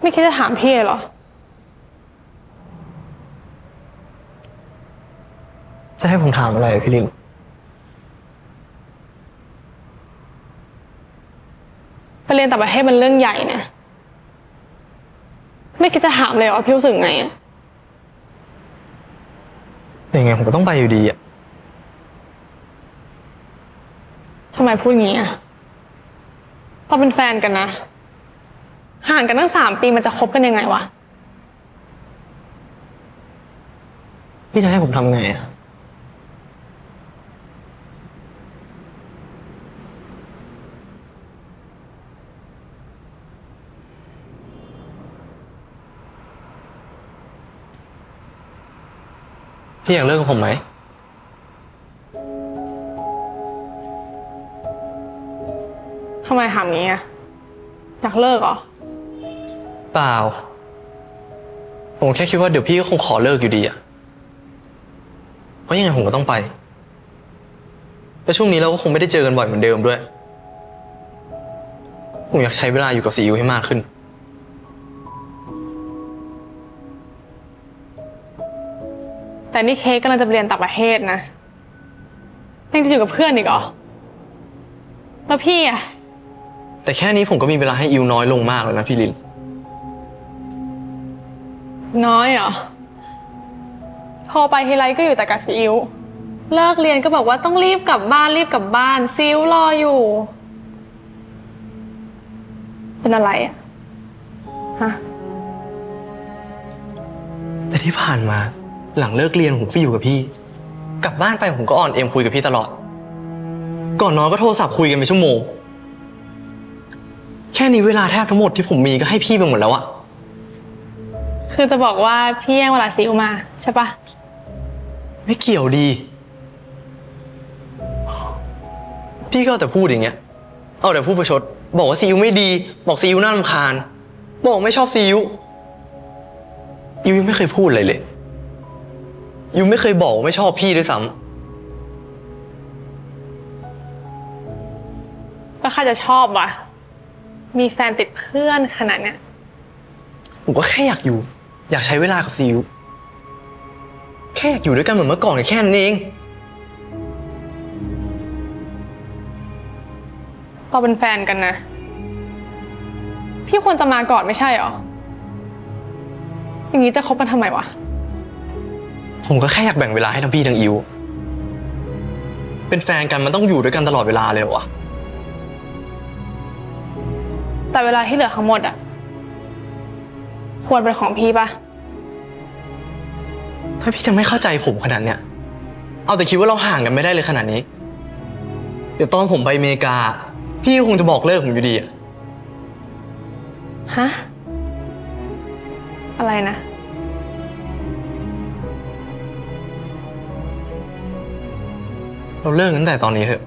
ไม่คิดจะถามพี่เลยเหรอ จะให้ผมถามอะไรอะพี่ลิน ไปเรียนต่างประเทศมันเรื่องใหญ่นะ ไม่คิดจะถามเลยเหรอว่าพี่รู้สึกไงอะยังไงผมก็ต้องไปอยู่ดีอะทำไมพูดงี้อะเราเป็นแฟนกันนะ ห่างกันตั้งสามปีมันจะคบกันยังไงวะ พี่จะให้ผมทำไงอะพี่อยากเลิกกับผมไหม ทำไมถามงี้อะอยากเลิกเหรอ เปล่า ผมแค่คิดว่าเดี๋ยวพี่ก็คงขอเลิกอยู่ดีอะเพราะยังไงผมก็ต้องไป แล้วช่วงนี้เราก็คงไม่ได้เจอกันบ่อยเหมือนเดิมด้วย ผมอยากใช้เวลาอยู่กับซีอิ๊วให้มากขึ้น แต่นี่เค้กกำลังจะไปเรียนต่างประเทศนะยังจะอยู่กับเพื่อนอีกเหรอ แล้วพี่อะแต่แค่นี้ผมก็มีเวลาให้อิวน้อยลงมากแล้วนะพี่ลิน น้อยเหรอ โทรไปทีไรก็อยู่แต่กับซีอิ๊วเลิกเรียนก็บอกว่าต้องรีบกลับบ้านรีบกลับบ้านซีอิ๊วรออยู่ เป็นอะไรอะฮะ แต่ที่ผ่านมา หลังเลิกเรียนผมก็อยู่กับพี่ กลับบ้านไปผมก็อ่อนเอ็มคุยกับพี่ตลอด ก่อนนอนก็โทรศัพท์คุยกันเป็นชั่วโมง แค่นี้เวลาแทบทั้งหมดที่ผมมีก็ให้พี่ไปหมดแล้วอะ คือจะบอกว่าพี่แย่งเวลาซีอิ๊วมาใช่ปะไม่เกี่ยวดี พี่ก็เอาแต่พูดอย่างเงี้ย เอาแต่พูดประชด บอกว่าซีอิ๊วไม่ดี บอกซีอิ๊วน่ารำคาญ บอกไม่ชอบซีอิ๊วอิ๊วยังไม่เคยพูดอะไรเลยอิ๊วไม่เคยบอกว่าไม่ชอบพี่ด้วยซ้ำก็ใครจะชอบวะมีแฟนติดเพื่อนขนาดเนี้ยผมก็แค่อยากอยู่ อยากใช้เวลากับซีอิ๊วแค่อยากอยู่ด้วยกันเหมือนเมื่อก่อนแค่นั้นเอง เราเป็นแฟนกันนะ พี่ควรจะมาก่อนไม่ใช่เหรอ อย่างนี้จะคบกันทำไมวะ ผมก็แค่อยากแบ่งเวลาให้ทั้งพี่ทั้งอิ๊วเป็นแฟนกันมันต้องอยู่ด้วยกันตลอดเวลาเลยเหรอวะ แต่เวลาที่เหลือทั้งหมดอะ ควรเป็นของพี่ปะถ้าพี่จะไม่เข้าใจผมขนาดเนี้ย เอาแต่คิดว่าเราห่างกันไม่ได้เลยขนาดนี้ เดี๋ยวตอนผมไปอเมริกา พี่ก็คงจะบอกเลิกผมอยู่ดีอะฮะ อะไรนะ เราเลิกกันตั้งแต่ตอนนี้เถอะ